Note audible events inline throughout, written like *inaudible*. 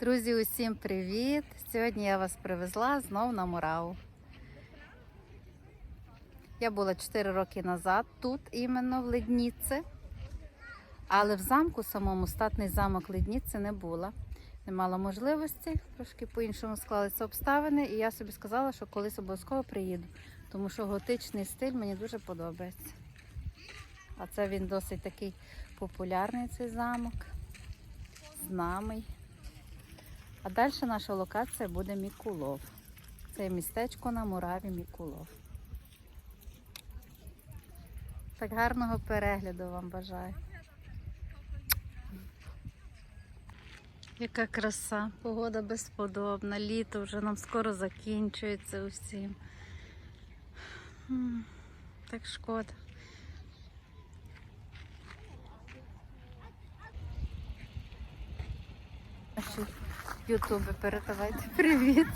Друзі, усім привіт! Сьогодні я вас привезла знов на Мураву. Я була 4 роки назад тут, іменно в Ледніці. Але в замку самому статний замок Ледніці не була. Не мала можливості, трошки по-іншому склалися обставини, і я собі сказала, що колись обов'язково приїду, тому що готичний стиль мені дуже подобається. А це він досить такий популярний цей замок, знамий. А далі наша локація буде Мікулов. Це містечко на Мураві Мікулов. Так гарного перегляду вам бажаю. Яка краса, погода безподобна, літо вже нам скоро закінчується усім. Так шкода. Наші ютуби передавайте привіт.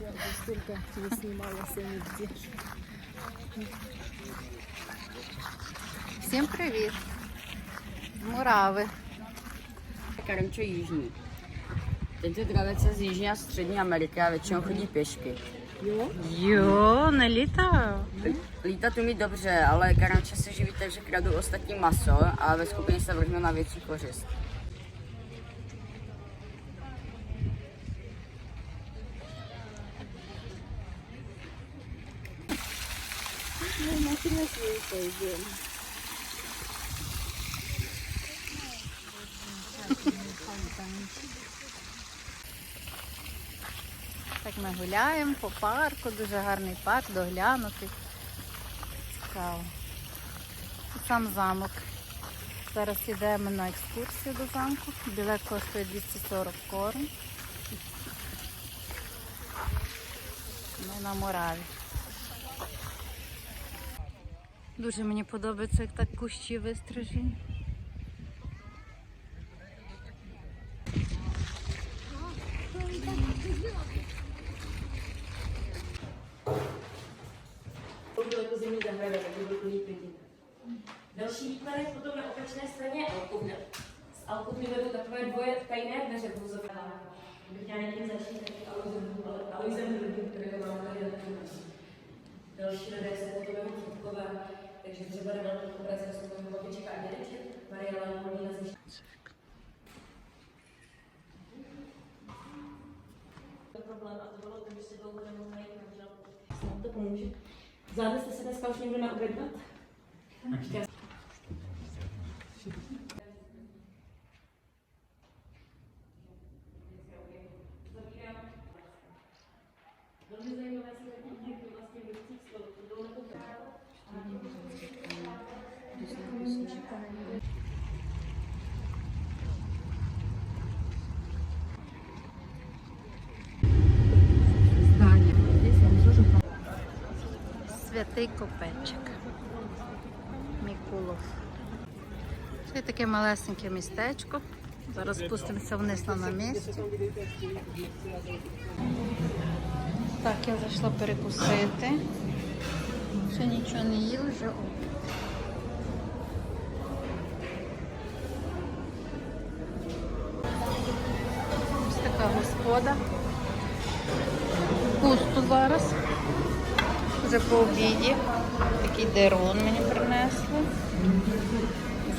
Я уже столько не снималась нигде. Всім привіт. З Мурави. Karenčo jižní. Tento dravec je z Jižní a Střední Ameriky a většinou chodí pěšky. Jo? Йо, не літав. Lítat umí dobře, ale karanče se živí tak, že kradou ostatní maso a ve skupině se vrhnou na větší kořist. Ну, на красивый пойдем. Так ми гуляємо по парку, дуже гарний парк, доглянутий. Цікаво. І сам замок. Зараз йдемо на екскурсію до замку. Білет коштує 240 корон. Ми на Мораві. Дуже мені подобається, як так кущі вистрижені. jako zimní zahrada, takže byl plný pětin. Další výkladek potom na opačné straně je alkovna. Z alkovny vedou takové dvoje tajné dveře v vozovkách. Bych chtěla někým začít taky Aloisem, Aloisem Hrubým, kterého mám tady na tom Další lidé takže třeba na velký obraze jsou tam babička a dědeček, Maria Leopoldina ze to problém a to bylo to, že si dlouho nemohl najít manželku. Snad to pomůže. Zvládli jste se dneska už někdo naobědvat? Velmi Святий Копечик. Мікулов. Це таке малесеньке містечко. Зараз спустимося вниз на намісті. Так, я зайшла перекусити. Ще нічого не їла, вже. Ось така господа. Пусто зараз. Вже по обіді. Такий дерун мені принесли.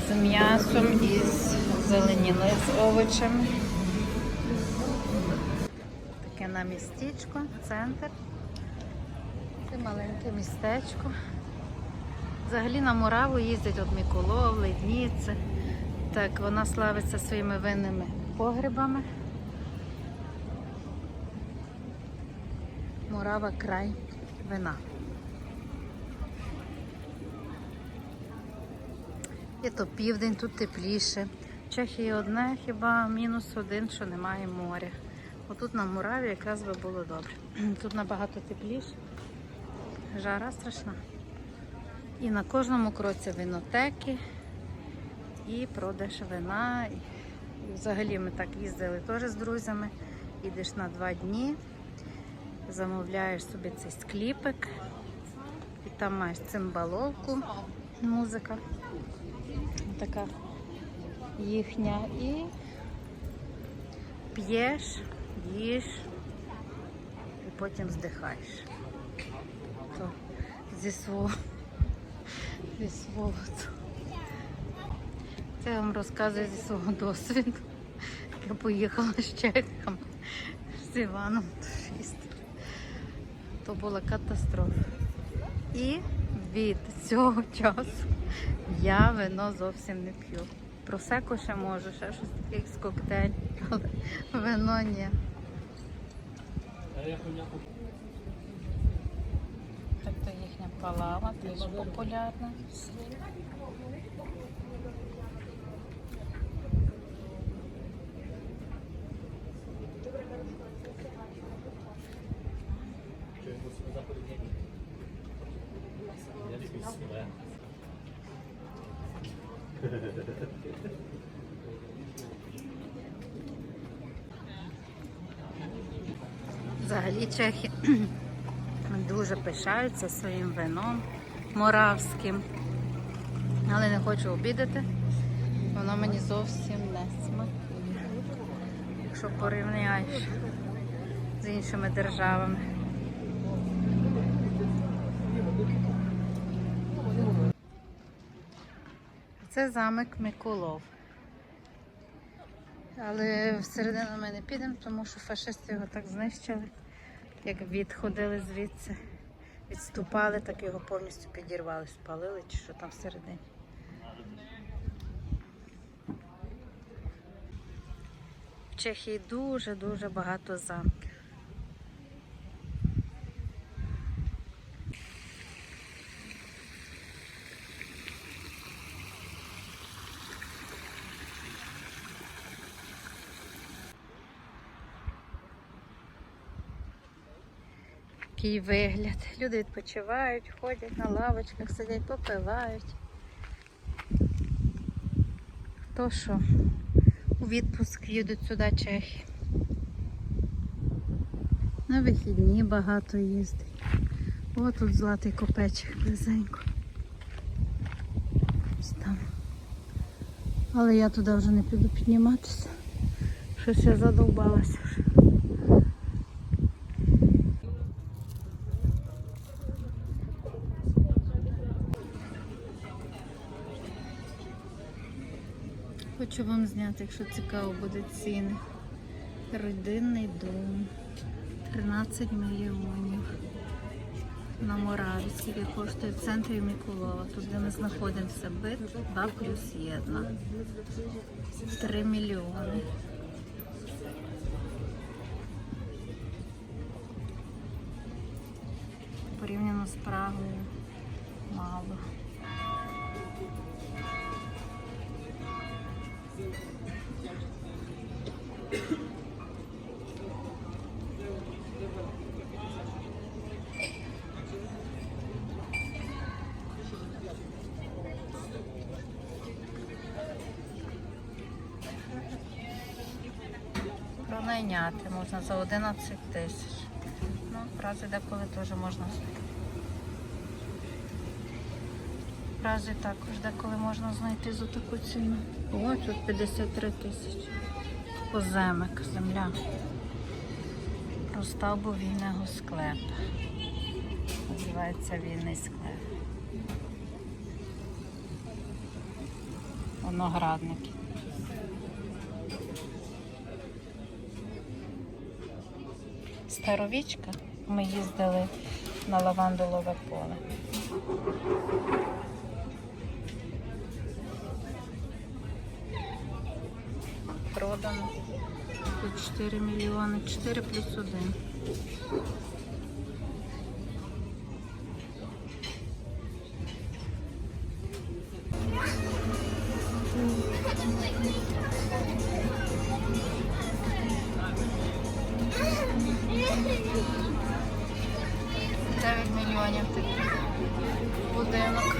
З м'ясом і з зеленіною з овочами. Таке на містечко, центр. Це маленьке містечко. Взагалі на Мураву їздять от Миколов, Ледніце. Так, вона славиться своїми винними погребами. Мурава край вина. Є то південь, тут тепліше. В Чехії одне, хіба мінус один, що немає моря. Отут на Мураві якраз би було добре. *clears throat* Тут набагато тепліше. Жара страшна. І на кожному кроці винотеки, і продаж вина. І взагалі ми так їздили теж з друзями. Їдеш на два дні, замовляєш собі цей скліпик, і там маєш цимбаловку, музика така їхня. І п'єш, їш і потім здихаєш. То зі свого, зі свого. Це я вам розказую зі свого досвіду. Я поїхала з чехами з Іваном Туфістом. То була катастрофа. І від цього часу я вино зовсім не п'ю. Просеко ще можу, ще щось таке з коктейль, але вино ні. Тобто їхня палава теж популярна. Взагалі чехи *clears throat* дуже пишаються своїм вином моравським. Але не хочу обідати. Воно мені зовсім не смакує. Якщо порівняєш з іншими державами. Це замок Миколов. Але всередину ми не підемо, тому що фашисти його так знищили, як відходили звідси, відступали, так його повністю підірвали, спалили чи що там всередині. В Чехії дуже-дуже багато замків. Такий вигляд. Люди відпочивають, ходять на лавочках, сидять, попивають. Хто що? У відпуск їдуть сюди чехи. На вихідні багато їздить. О, тут златий копечик близенько. Ось там. Але я туди вже не піду підніматися. Щось я задовбалася вже. Хочу вам зняти, якщо цікаво буде ціни. Родинний дом. 13 мільйонів. На Мораві, скільки коштує в центрі Миколова. Тут, де ми знаходимося, бит 2 плюс 1. 3 мільйони. Порівняно з Прагою мало. Пронайняти можна за 11 тисяч. Ну, прази деколи теж можна. Прази також деколи можна знайти за таку ціну. О, тут 53 тисячі. Поземик, земля. Розставбу вільного склепу. Називається вільний склеп. Виноградники. Старовічка. Ми їздили на лавандулове поле. Продано. Тут 4 мільйони, 4 плюс 1. Дев'ять мільйонів таких будинок.